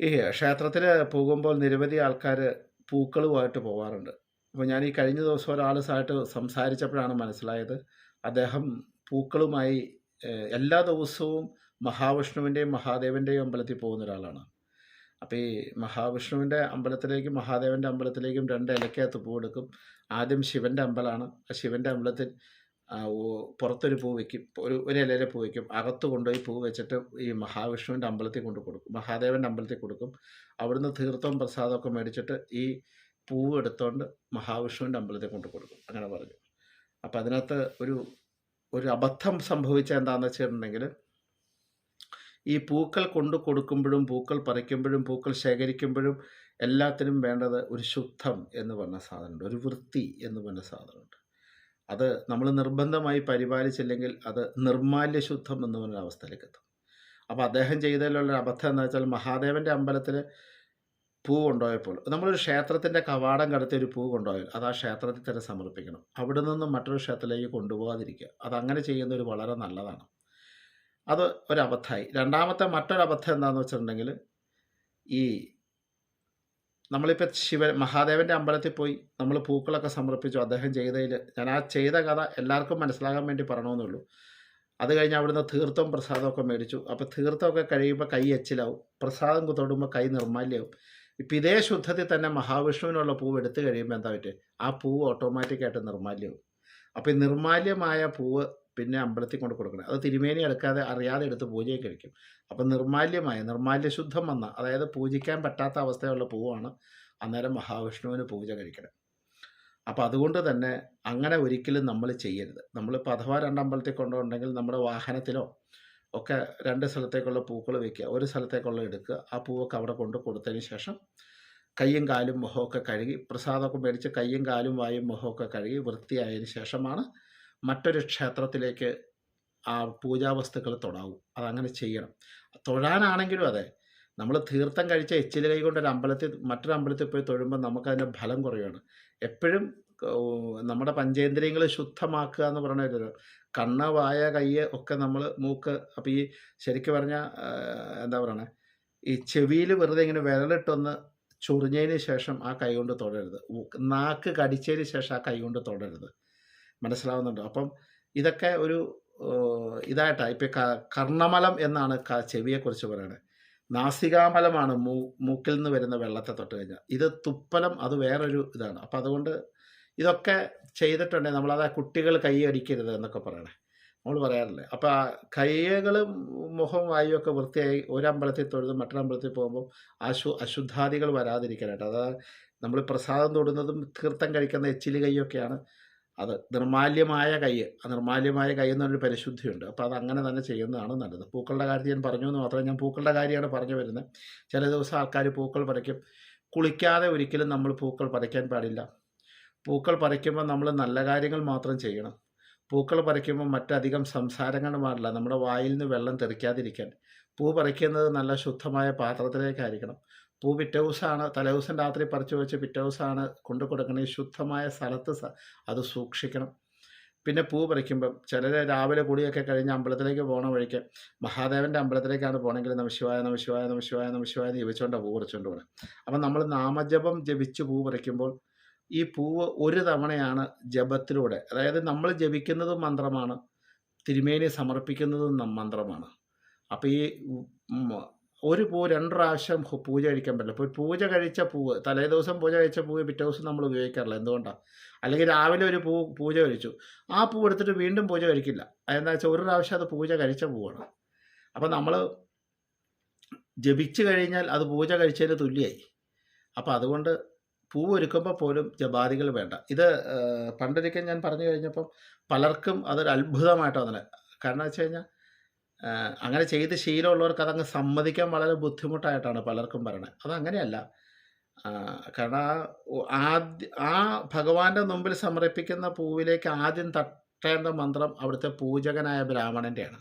ഈ ക്ഷേത്രത്തിൽ പോകുമ്പോൾ നിരവധി ആൾക്കാർ പൂക്കളുമായിട്ട് പോവാറുണ്ട്. അപ്പോൾ ഞാൻ ഈ കഴിഞ്ഞ ദിവസം ഒരാളുമായിട്ട് സംസാരിച്ചപ്പോഴാണ് മനസ്സിലായത്. അദ്ദേഹം പൂക്കളുമായി എല്ലാ ദിവസവും മഹാവിഷ്ണുവിന്റെയും മഹാദേവന്റെയും അമ്പലത്തിൽ പോകുന്ന ഒരാളാണ്. അപ്പോൾ ഈ മഹാവിഷ്ണുവിന്റെ അമ്പലത്തിലേക്കും മഹാദേവന്റെ അമ്പലത്തിലേക്കും രണ്ട് ഇലക്കകത്ത് പൂ എടുക്കും ആദ്യം ശിവന്റെ അമ്പലമാണ് ആ ശിവന്റെ അമ്പലത്തിൽ പുറത്തൊരു പൂ വയ്ക്കും ഒരു ഒരു ഇലയിലെ പൂ വയ്ക്കും അകത്ത് കൊണ്ടുപോയി പൂ വെച്ചിട്ട് ഈ മഹാവിഷ്ണുവിന്റെ അമ്പലത്തിൽ കൊണ്ട് കൊടുക്കും. മഹാദേവന്റെ അമ്പലത്തിൽ കൊടുക്കും. അവിടുന്ന് തീർത്ഥം പ്രസാദമൊക്കെ മേടിച്ചിട്ട് ഈ പൂവ് എടുത്തുകൊണ്ട് മഹാവിഷ്ണുവിന്റെ അമ്പലത്തിൽ കൊണ്ട് കൊടുക്കും. അങ്ങനെ പറഞ്ഞു. അപ്പം അതിനകത്ത് ഒരു ഒരു അബദ്ധം സംഭവിച്ച എന്താണെന്ന് വെച്ചിട്ടുണ്ടെങ്കിൽ ഈ പൂക്കൾ കൊണ്ടു കൊടുക്കുമ്പോഴും പൂക്കൾ പറിക്കുമ്പോഴും പൂക്കൾ ശേഖരിക്കുമ്പോഴും എല്ലാത്തിനും വേണ്ടത് ഒരു ശുദ്ധം എന്ന് പറഞ്ഞ സാധനമുണ്ട്. ഒരു വൃത്തി എന്ന് പറഞ്ഞ സാധനമുണ്ട്. അത് നമ്മൾ നിർബന്ധമായി പരിപാലിച്ചില്ലെങ്കിൽ അത് നിർമാല്യ ശുദ്ധം എന്ന് പറഞ്ഞ അവസ്ഥയിലേക്ക് എത്തും. അപ്പോൾ അദ്ദേഹം ചെയ്തതിലുള്ള അബദ്ധം എന്ന് വെച്ചാൽ മഹാദേവന്റെ അമ്പലത്തിൽ പൂ കൊണ്ടുപോയപ്പോൾ നമ്മളൊരു ക്ഷേത്രത്തിന്റെ കവാടം കടത്തി ഒരു പൂ കൊണ്ടുപോയാൽ അത് ആ ക്ഷേത്രത്തിൽ തന്നെ സമർപ്പിക്കണം. അവിടെ നിന്നും മറ്റൊരു ക്ഷേത്രത്തിലേക്ക് കൊണ്ടുപോകാതിരിക്കുക. അത് അങ്ങനെ ഒരു വളരെ നല്ലതാണ്. അത് ഒരു അബദ്ധമായി രണ്ടാമത്തെ മറ്റൊരു അബദ്ധം എന്താണെന്ന് വെച്ചിട്ടുണ്ടെങ്കിൽ ഈ നമ്മളിപ്പോൾ ശിവ മഹാദേവന്റെ അമ്പലത്തിൽ പോയി നമ്മൾ പൂക്കളൊക്കെ സമർപ്പിച്ചു അദ്ദേഹം ചെയ്തതിൽ ഞാൻ ആ ചെയ്ത കഥ എല്ലാവർക്കും മനസ്സിലാകാൻ വേണ്ടി പറയണമെന്നേ ഉള്ളൂ. അത് കഴിഞ്ഞ് അവിടുന്ന് തീർത്ഥവും പ്രസാദമൊക്കെ മേടിച്ചു. അപ്പോൾ തീർത്ഥമൊക്കെ കഴിയുമ്പോൾ കൈ എച്ചിലാവും പ്രസാദം തൊടുമ്പോൾ കൈ നിർമാല്യവും ഇപ്പം ഇതേ ശുദ്ധത്തിൽ തന്നെ മഹാവിഷ്ണുവിനുള്ള പൂവ് എടുത്തു കഴിയുമ്പോൾ എന്താ പറ്റുക ആ പൂവ് ഓട്ടോമാറ്റിക്കായിട്ട് നിർമാല്യവും അപ്പോൾ ഈ നിർമാല്യമായ പൂവ് പിന്നെ അമ്പലത്തിൽ കൊണ്ട് കൊടുക്കണം. അത് തിരുമേനി എടുക്കാതെ അറിയാതെ എടുത്ത് പൂജയൊക്കെ കഴിക്കും. അപ്പം നിർമാല്യമായ നിർമാല്യ ശുദ്ധം വന്ന അതായത് പൂജിക്കാൻ പറ്റാത്ത അവസ്ഥയുള്ള പൂവാണ് അന്നേരം മഹാവിഷ്ണുവിന് പൂജ കഴിക്കണം. അപ്പോൾ അതുകൊണ്ട് തന്നെ അങ്ങനെ ഒരിക്കലും നമ്മൾ ചെയ്യരുത്. നമ്മളിപ്പോൾ അഥവാ രണ്ടമ്പലത്തിൽ കൊണ്ടുണ്ടെങ്കിൽ നമ്മുടെ വാഹനത്തിലോ ഒക്കെ രണ്ട് സ്ഥലത്തേക്കുള്ള പൂക്കൾ വെക്കുക. ഒരു സ്ഥലത്തേക്കുള്ള എടുക്കുക. ആ പൂവൊക്കെ അവിടെ കൊണ്ട് കൊടുത്തതിന് ശേഷം കയ്യും കാലും മുഖമൊക്കെ കഴുകി പ്രസാദമൊക്കെ മേടിച്ച് കയ്യും കാലും വായും മുഖമൊക്കെ കഴുകി വൃത്തിയായതിനു ശേഷമാണ് മറ്റൊരു ക്ഷേത്രത്തിലേക്ക് ആ പൂജാവസ്തുക്കൾ തൊടാവൂ. അതങ്ങനെ ചെയ്യണം. തൊഴാനാണെങ്കിലും അതെ. നമ്മൾ തീർത്ഥം കഴിച്ച എച്ചിൽ കൈ കൊണ്ട് ഒരു അമ്പലത്തിൽ മറ്റൊരു അമ്പലത്തിൽ പോയി തൊഴുമ്പോൾ നമുക്കതിന്റെ ഫലം കുറയുകയാണ് എപ്പോഴും നമ്മുടെ പഞ്ചേന്ദ്രിയങ്ങൾ ശുദ്ധമാക്കുക എന്ന് പറയുന്നത് കണ്ണ് വായ കയ്യ് ഒക്കെ നമ്മൾ മൂക്ക് അപ്പോൾ ഈ ശരിക്കും പറഞ്ഞാൽ എന്താ പറയണേ ഈ ചെവിയിൽ വെറുതെ ഇങ്ങനെ വിരലിട്ടൊന്ന് ചൊറിഞ്ഞതിന് ശേഷം ആ കൈ കൊണ്ട് തൊടരുത്. നാക്ക് കടിച്ചതിന് ശേഷം ആ കൈ കൊണ്ട് തൊടരുത്. മനസ്സിലാവുന്നുണ്ടോ. അപ്പം ഇതൊക്കെ ഒരു ഇതായിട്ടാണ് ഇപ്പം കർണമലം എന്നാണ് ചെവിയെക്കുറിച്ച് പറയുന്നത് നാസികാമലമാണ് മൂ മൂക്കിൽ നിന്ന് വരുന്ന വെള്ളത്തെ തൊട്ട് കഴിഞ്ഞാൽ ഇത് തുപ്പലം അത് വേറൊരു ഇതാണ്. അപ്പം അതുകൊണ്ട് ഇതൊക്കെ ചെയ്തിട്ടുണ്ടെങ്കിൽ നമ്മളത് കുട്ടികൾ കൈ അടിക്കരുത് എന്നൊക്കെ പറയണേ. നമ്മൾ പറയാറില്ലേ. അപ്പോൾ ആ കൈകളും മുഖവും വായും ഒക്കെ വൃത്തിയായി ഒരമ്പലത്തിൽ തൊഴുതും മറ്റൊരമ്പലത്തിൽ പോകുമ്പോൾ അശു അശുദ്ധാദികൾ വരാതിരിക്കാനായിട്ട് അതായത് നമ്മൾ പ്രസാദം തൊടുന്നതും തീർത്ഥം കഴിക്കുന്ന എച്ചിലി കൈയൊക്കെയാണ് അത് നിർമാല്യമായ കൈ നിർമാല്യമായ കൈ എന്നൊരു പരിശുദ്ധിയുണ്ട്. അപ്പോൾ അത് അങ്ങനെ തന്നെ ചെയ്യുന്നതാണ് നല്ലത്. പൂക്കളുടെ കാര്യം ഞാൻ പറഞ്ഞു എന്ന് മാത്രമേ ഞാൻ പൂക്കളുടെ കാര്യമാണ് പറഞ്ഞു വരുന്നത്. ചില ദിവസം ആൾക്കാർ പൂക്കൾ പറിക്കും. കുളിക്കാതെ ഒരിക്കലും നമ്മൾ പൂക്കൾ പറിക്കാൻ പാടില്ല. പൂക്കൾ പറിക്കുമ്പോൾ നമ്മൾ നല്ല കാര്യങ്ങൾ മാത്രം ചെയ്യണം. പൂക്കൾ പറിക്കുമ്പോൾ മറ്റധികം സംസാരങ്ങൾ പാടില്ല. നമ്മുടെ വായിൽ നിന്ന് വെള്ളം തെറിക്കാതിരിക്കാൻ. പൂ പറിക്കുന്നത് നല്ല ശുദ്ധമായ പാത്രത്തിലേക്കായിരിക്കണം. പൂ പിറ്റേ ദിവസമാണ് തലേദിവസം രാത്രി പറിച്ചു വെച്ച് പിറ്റേ ദിവസമാണ് കൊണ്ടു കൊടുക്കണേ. ശുദ്ധമായ സ്ഥലത്ത് അത് സൂക്ഷിക്കണം. പിന്നെ പൂ പറിക്കുമ്പം ചിലർ രാവിലെ കൂടിയൊക്കെ കഴിഞ്ഞ് അമ്പലത്തിലേക്ക് പോകണ വഴിക്ക് മഹാദേവന്റെ അമ്പലത്തിലേക്കാണ് പോകണമെങ്കിൽ നമശിവായ നമശിവായ നമശിവായ നമശിവായ എന്ന് ജപിച്ചുകൊണ്ടാണ് പൂ പറിച്ചുകൊണ്ട് പോകണം അപ്പം നമ്മൾ നാമജപം ജപിച്ച് പൂ പറിക്കുമ്പോൾ ഈ പൂവ് ഒരു തവണയാണ് ജപത്തിലൂടെ അതായത് നമ്മൾ ജപിക്കുന്നതും മന്ത്രമാണ് തിരുമേനി സമർപ്പിക്കുന്നതും മന്ത്രമാണ്. അപ്പോൾ ഈ ഒരു പൂ രണ്ട് പ്രാവശ്യം പൂജ കഴിക്കാൻ പറ്റില്ല. ഇപ്പോൾ പൂജ കഴിച്ച പൂവ് തലേ ദിവസം പൂജ കഴിച്ച പൂവ് പിറ്റേ ദിവസം നമ്മൾ ഉപയോഗിക്കാറില്ല. എന്തുകൊണ്ടാണ് അല്ലെങ്കിൽ രാവിലെ ഒരു പൂ പൂജ കഴിച്ചു. ആ പൂ എടുത്തിട്ട് വീണ്ടും പൂജ കഴിക്കില്ല. അതെന്താ വെച്ചാൽ ഒരു പ്രാവശ്യം അത് പൂജ കഴിച്ച പൂവാണ്. അപ്പോൾ നമ്മൾ ജപിച്ചു കഴിഞ്ഞാൽ അത് പൂജ കഴിച്ചതിന് തുല്യമായി അപ്പോൾ അതുകൊണ്ട് പൂ ഒരുക്കുമ്പോൾ പോലും ജപാദികൾ വേണ്ട. ഇത് പണ്ടൊരിക്കൽ ഞാൻ പറഞ്ഞു കഴിഞ്ഞപ്പം പലർക്കും അതൊരു അത്ഭുതമായിട്ടാണ് അതിന് കാരണം വെച്ച് കഴിഞ്ഞാൽ അങ്ങനെ ചെയ്ത് ശീലമുള്ളവർക്ക് അതങ്ങ് സമ്മതിക്കാൻ വളരെ ബുദ്ധിമുട്ടായിട്ടാണ് പലർക്കും പറയണത്. അതങ്ങനെയല്ല. കാരണം ആ ആദ്യ ആ ഭഗവാന്റെ മുമ്പിൽ സമർപ്പിക്കുന്ന പൂവിലേക്ക് ആദ്യം തട്ടേണ്ട മന്ത്രം അവിടുത്തെ പൂജകനായ ബ്രാഹ്മണന്റെയാണ്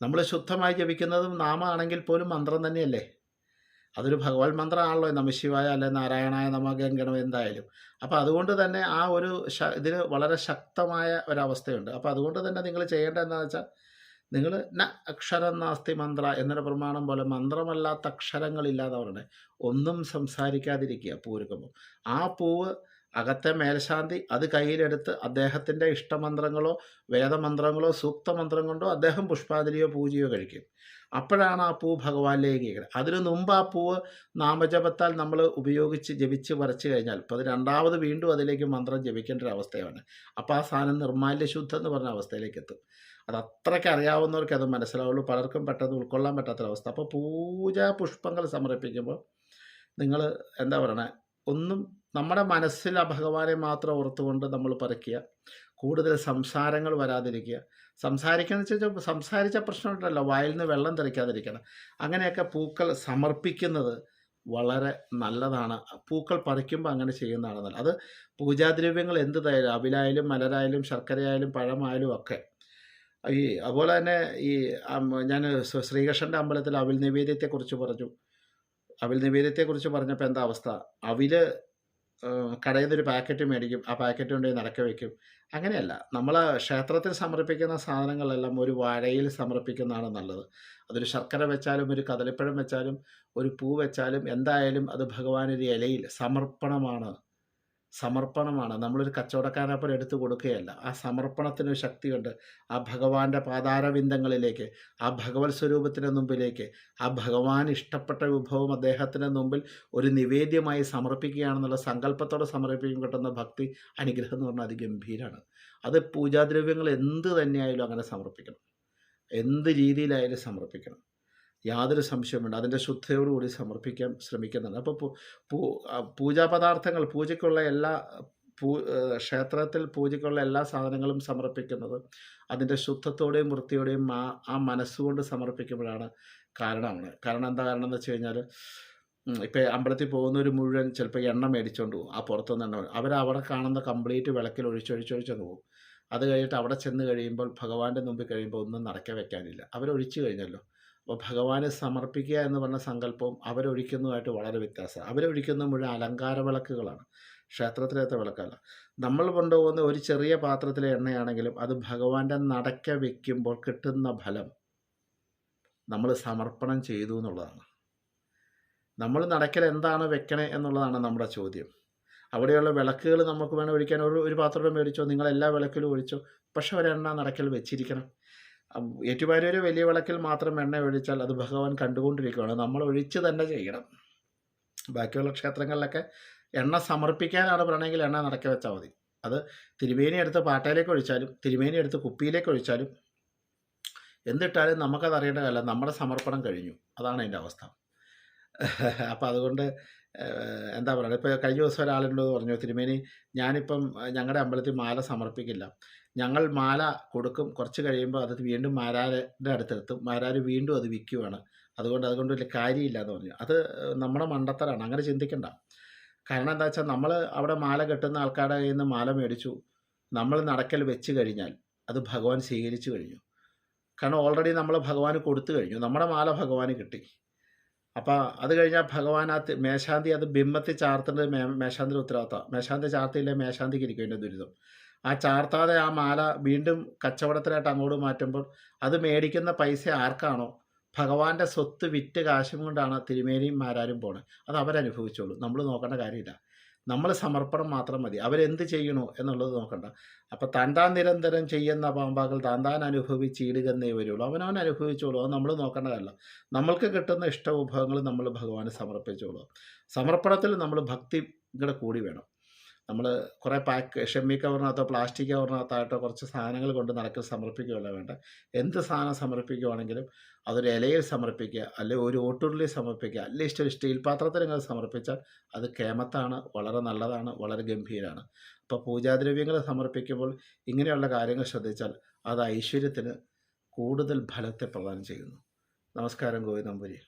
നമ്മൾ ശുദ്ധമായി ജപിക്കുന്നതും നാമാണെങ്കിൽ പോലും മന്ത്രം തന്നെയല്ലേ? അതൊരു ഭഗവത് മന്ത്രമാണല്ലോ. നമശിവായ അല്ലെ നാരായണായ നമ ഗംഗണം എന്തായാലും. അപ്പോൾ അതുകൊണ്ട് തന്നെ ആ ഒരു ഇതിന് വളരെ ശക്തമായ ഒരവസ്ഥയുണ്ട്. അപ്പോൾ അതുകൊണ്ട് തന്നെ നിങ്ങൾ ചെയ്യേണ്ടത് എന്താണെന്ന് വെച്ചാൽ നിങ്ങൾ ന അക്ഷരം നാസ്തി മന്ത്ര എന്നൊരു പ്രമാണം പോലെ മന്ത്രമല്ലാത്ത അക്ഷരങ്ങളില്ലാതെ പറയണേ. ഒന്നും സംസാരിക്കാതിരിക്കുക പൂരുക്കുമ്പോൾ ആ പൂവ് അകത്തെ മേൽശാന്തി അത് കയ്യിലെടുത്ത് അദ്ദേഹത്തിന്റെ ഇഷ്ടമന്ത്രങ്ങളോ വേദമന്ത്രങ്ങളോ സൂക്തമന്ത്രം കൊണ്ടോ അദ്ദേഹം പുഷ്പാഞ്ജലിയോ പൂജയോ കഴിക്കും. അപ്പോഴാണ് ആ പൂ ഭഗവാനിലേക്ക് കേൾക്കുന്നത് അതിനു മുമ്പ് ആ പൂവ് നാമജപത്താൽ നമ്മൾ ഉപയോഗിച്ച് ജപിച്ച് വരച്ച് കഴിഞ്ഞാൽ ഇപ്പോൾ അത് രണ്ടാമത് വീണ്ടും അതിലേക്ക് മന്ത്രം ജപിക്കേണ്ട ഒരു അവസ്ഥയാണ്. അപ്പോൾ ആ സാധനം നിർമാല്യ ശുദ്ധം എന്ന് പറഞ്ഞ അവസ്ഥയിലേക്ക് എത്തും. അത് അത്രയ്ക്ക് അറിയാവുന്നവർക്ക് അത് മനസ്സിലാവുള്ളൂ. പലർക്കും പെട്ടെന്ന് ഉൾക്കൊള്ളാൻ പറ്റാത്തൊരവസ്ഥ അപ്പോൾ പൂജാ പുഷ്പങ്ങൾ സമർപ്പിക്കുമ്പോൾ നിങ്ങൾ എന്താ പറയണേ? ഒന്നും നമ്മുടെ മനസ്സിൽ ആ ഭഗവാനെ മാത്രം ഓർത്തുകൊണ്ട് നമ്മൾ പറിക്കുക. കൂടുതൽ സംസാരങ്ങൾ വരാതിരിക്കുക. സംസാരിക്കുക വെച്ചാൽ സംസാരിച്ച പ്രശ്നമുണ്ടല്ലോ. വായിൽ നിന്ന് വെള്ളം തെറിക്കാതിരിക്കണം. അങ്ങനെയൊക്കെ പൂക്കൾ സമർപ്പിക്കുന്നത് വളരെ നല്ലതാണ്. പൂക്കൾ പറിക്കുമ്പോൾ അങ്ങനെ ചെയ്യുന്നതാണ് നല്ലത്. അത് പൂജാദ്രവ്യങ്ങൾ എന്ത് തയാലും അവിലായാലും മലരായാലും ശർക്കരയായാലും പഴമായാലും ഒക്കെ. ഈ അതുപോലെ തന്നെ ഈ ഞാൻ ശ്രീകൃഷ്ണന്റെ അമ്പലത്തിൽ അവിൽ നിവേദ്യത്തെക്കുറിച്ച് പറഞ്ഞു. അവിൽ നിവേദ്യത്തെക്കുറിച്ച് പറഞ്ഞപ്പോൾ എന്താ അവസ്ഥ? അവിൽ കടയിൽ നിന്നൊരു പാക്കറ്റ് മേടിക്കും. ആ പാക്കറ്റ് കൊണ്ട് നടക്ക വയ്ക്കും അങ്ങനെയല്ല. നമ്മൾ ക്ഷേത്രത്തിൽ സമർപ്പിക്കുന്ന സാധനങ്ങളെല്ലാം ഒരു വാഴയിൽ സമർപ്പിക്കുന്നതാണ് നല്ലത്. അതൊരു ശർക്കര വെച്ചാലും ഒരു കദളിപ്പഴം വെച്ചാലും ഒരു പൂ വെച്ചാലും എന്തായാലും അത് ഭഗവാനൊരു ഇലയിൽ സമർപ്പണമാണ്. സമർപ്പണമാണ്. നമ്മളൊരു കച്ചവടക്കാരനപ്പോൾ എടുത്തു കൊടുക്കുകയല്ല. ആ സമർപ്പണത്തിന് ശക്തിയുണ്ട്. ആ ഭഗവാന്റെ പാതാരവിന്ദങ്ങളിലേക്ക് ആ ഭഗവത് സ്വരൂപത്തിന്റെ മുമ്പിലേക്ക് ആ ഭഗവാൻ ഇഷ്ടപ്പെട്ട വിഭവം അദ്ദേഹത്തിന്റെ മുമ്പിൽ ഒരു നിവേദ്യമായി സമർപ്പിക്കുകയാണെന്നുള്ള സങ്കല്പത്തോടെ സമർപ്പിക്കും കിട്ടുന്ന ഭക്തി അനുഗ്രഹം എന്ന് പറഞ്ഞാൽ അതിഗംഭീരമാണ് അത് പൂജാദ്രവ്യങ്ങൾ എന്ത് തന്നെയായാലും അങ്ങനെ സമർപ്പിക്കണം. എന്ത് രീതിയിലായാലും സമർപ്പിക്കണം. യാതൊരു സംശയവുമില്ല. അതിന്റെ ശുദ്ധയോടുകൂടി സമർപ്പിക്കാൻ ശ്രമിക്കുന്നുണ്ട്. അപ്പോൾ പൂജാ പദാർത്ഥങ്ങൾ പൂജയ്ക്കുള്ള എല്ലാ പൂ ക്ഷേത്രത്തിൽ പൂജയ്ക്കുള്ള എല്ലാ സാധനങ്ങളും സമർപ്പിക്കുന്നത് അതിന്റെ ശുദ്ധത്തോടെയും വൃത്തിയോടെയും ആ ആ മനസ്സുകൊണ്ട് സമർപ്പിക്കുമ്പോഴാണ് കാരണമാണ് കാരണം എന്താ കാരണം എന്ന് വെച്ച് കഴിഞ്ഞാൽ ഇപ്പം അമ്പലത്തിൽ പോകുന്നവർ മുഴുവൻ ചിലപ്പോൾ എണ്ണ മേടിച്ചുകൊണ്ട് പോകും. ആ പുറത്തുനിന്ന് എണ്ണ അവർ അവിടെ കാണുന്ന കംപ്ലീറ്റ് വിളക്കിൽ ഒഴിച്ചൊഴിച്ചൊഴിച്ചൊന്ന് പോകും. അത് കഴിഞ്ഞിട്ട് അവിടെ ചെന്ന് കഴിയുമ്പോൾ ഭഗവാന്റെ മുമ്പിൽ കഴിയുമ്പോൾ ഒന്നും നടക്കാൻ വെക്കാനില്ല അവരൊഴിച്ചു കഴിഞ്ഞല്ലോ. അപ്പോൾ ഭഗവാന് സമർപ്പിക്കുക എന്ന് പറഞ്ഞ സങ്കല്പവും അവരൊഴിക്കുന്നതുമായിട്ട് വളരെ വ്യത്യാസമാണ്. അവരൊഴിക്കുന്ന മുഴുവൻ അലങ്കാര വിളക്കുകളാണ്. ക്ഷേത്രത്തിലത്തെ വിളക്കല്ല. നമ്മൾ കൊണ്ടുപോകുന്ന ഒരു ചെറിയ പാത്രത്തിലെ എണ്ണയാണെങ്കിലും അത് ഭഗവാന്റെ നടക്ക വയ്ക്കുമ്പോൾ കിട്ടുന്ന ഫലം നമ്മൾ സമർപ്പണം ചെയ്തു എന്നുള്ളതാണ്. നമ്മൾ നടക്കൽ എന്താണ് വെക്കണേ എന്നുള്ളതാണ് നമ്മുടെ ചോദ്യം. അവിടെയുള്ള വിളക്കുകൾ നമുക്ക് വേണം ഒഴിക്കാൻ ഒരു ഒരു പാത്രം മേടിച്ചോ നിങ്ങൾ എല്ലാ വിളക്കിലും ഒഴിച്ചോ പക്ഷെ ഒരെണ്ണ നടക്കൽ വെച്ചിരിക്കണം. ഏറ്റുമാനൂർ വലിയ വിളക്കിൽ മാത്രം എണ്ണ ഒഴിച്ചാൽ അത് ഭഗവാൻ കണ്ടുകൊണ്ടിരിക്കുകയാണ്. നമ്മൾ ഒഴിച്ച് തന്നെ ചെയ്യണം. ബാക്കിയുള്ള ക്ഷേത്രങ്ങളിലൊക്കെ എണ്ണ സമർപ്പിക്കാനാണ് പറയണമെങ്കിൽ എണ്ണ നടക്കി വെച്ചാൽ മതി. അത് തിരുമേനി എടുത്ത് പാട്ടയിലേക്ക് ഒഴിച്ചാലും തിരുമേനി എടുത്ത് കുപ്പിയിലേക്ക് ഒഴിച്ചാലും എന്തിട്ടാലും നമുക്കത് അറിയേണ്ട കാലം നമ്മുടെ സമർപ്പണം കഴിഞ്ഞു. അതാണ് അതിന്റെ അവസ്ഥ. അപ്പോൾ അതുകൊണ്ട് എന്താ പറയുക ഇപ്പോൾ കഴിഞ്ഞ ദിവസം ഒരാളുണ്ടോ എന്ന് പറഞ്ഞു തിരുമേനി ഞാനിപ്പം ഞങ്ങളുടെ അമ്പലത്തിൽ മാല സമർപ്പിക്കില്ല. ഞങ്ങൾ മാല കൊടുക്കും. കുറച്ച് കഴിയുമ്പോൾ അത് വീണ്ടും മാരാരുടെ അടുത്തെത്തും. മാരാർ വീണ്ടും അത് വിൽക്കുവാണ് അതുകൊണ്ട് അതുകൊണ്ട് വലിയ കാര്യമില്ല എന്ന് പറഞ്ഞു. അത് നമ്മുടെ മണ്ടത്തരാണ്. അങ്ങനെ ചിന്തിക്കണ്ട. കാരണം എന്താ വെച്ചാൽ നമ്മൾ അവിടെ മാല കെട്ടുന്ന ആൾക്കാരുടെ കയ്യിൽ നിന്ന് മാല മേടിച്ചു. നമ്മൾ നടക്കൽ വെച്ച് കഴിഞ്ഞാൽ അത് ഭഗവാൻ സ്വീകരിച്ചു കഴിഞ്ഞു. കാരണം ഓൾറെഡി നമ്മൾ ഭഗവാന് കൊടുത്തു കഴിഞ്ഞു. നമ്മുടെ മാല ഭഗവാന് കിട്ടി. അപ്പോൾ അത് കഴിഞ്ഞാൽ ഭഗവാൻ ആ മേശാന്തി അത് ബിംബത്തിൽ ചാർത്തേണ്ടത് മേ മേശാന്തിയുടെ ഉത്തരവാദിത്തം മേശാന്തി ചാർത്തിയില്ലേ മേശാന്തിക്ക് ഇരിക്കും ദുരിതം. ആ ചാർത്താതെ ആ മാല വീണ്ടും കച്ചവടത്തിലായിട്ട് അങ്ങോട്ട് മാറ്റുമ്പോൾ അത് മേടിക്കുന്ന പൈസ ആർക്കാണോ? ഭഗവാന്റെ സ്വത്ത് വിറ്റ് കാശും കൊണ്ടാണ് തിരുമേനിയും മാരാരും പോണത് അത് അവരനുഭവിച്ചോളൂ. നമ്മൾ നോക്കേണ്ട കാര്യമില്ല. നമ്മൾ സമർപ്പണം മാത്രം മതി. അവരെന്ത് ചെയ്യണു എന്നുള്ളത് നോക്കണ്ട. അപ്പം താൻ നിരന്തരം ചെയ്യുന്ന പാമ്പാക്കൾ താൻ താൻ അനുഭവിച്ചിടുകന്നേ വരുള്ളൂ. അവനവൻ അനുഭവിച്ചോളൂ. അത് നമ്മൾ നോക്കേണ്ടതല്ല. നമ്മൾക്ക് കിട്ടുന്ന ഇഷ്ടവിഭവങ്ങൾ നമ്മൾ ഭഗവാന് സമർപ്പിച്ചോളൂ. സമർപ്പണത്തിൽ നമ്മൾ ഭക്തി കൂടി വേണം. നമ്മൾ കുറേ പാക്ക് ഷെമ്മി കവറിനകത്തോ പ്ലാസ്റ്റിക് കവറിനകത്തായിട്ടോ കുറച്ച് സാധനങ്ങൾ കൊണ്ട് നടക്കൽ സമർപ്പിക്കുകയല്ല വേണ്ട. എന്ത് സാധനം സമർപ്പിക്കുകയാണെങ്കിലും അതൊരു ഇലയിൽ സമർപ്പിക്കുക അല്ലെങ്കിൽ ഒരു ഓട്ടുരുളി സമർപ്പിക്കുക അല്ലെങ്കിൽ ഒരു സ്റ്റീൽ പാത്രത്തിൽ നിങ്ങൾ സമർപ്പിച്ചാൽ അത് കേമത്താണ് വളരെ നല്ലതാണ് വളരെ ഗംഭീരമാണ് അപ്പോൾ പൂജാദ്രവ്യങ്ങൾ സമർപ്പിക്കുമ്പോൾ ഇങ്ങനെയുള്ള കാര്യങ്ങൾ ശ്രദ്ധിച്ചാൽ അത് ഐശ്വര്യത്തിന് കൂടുതൽ ഫലത്തെ പ്രദാനം ചെയ്യുന്നു. നമസ്കാരം ഗോവിന്ദമ്പുരി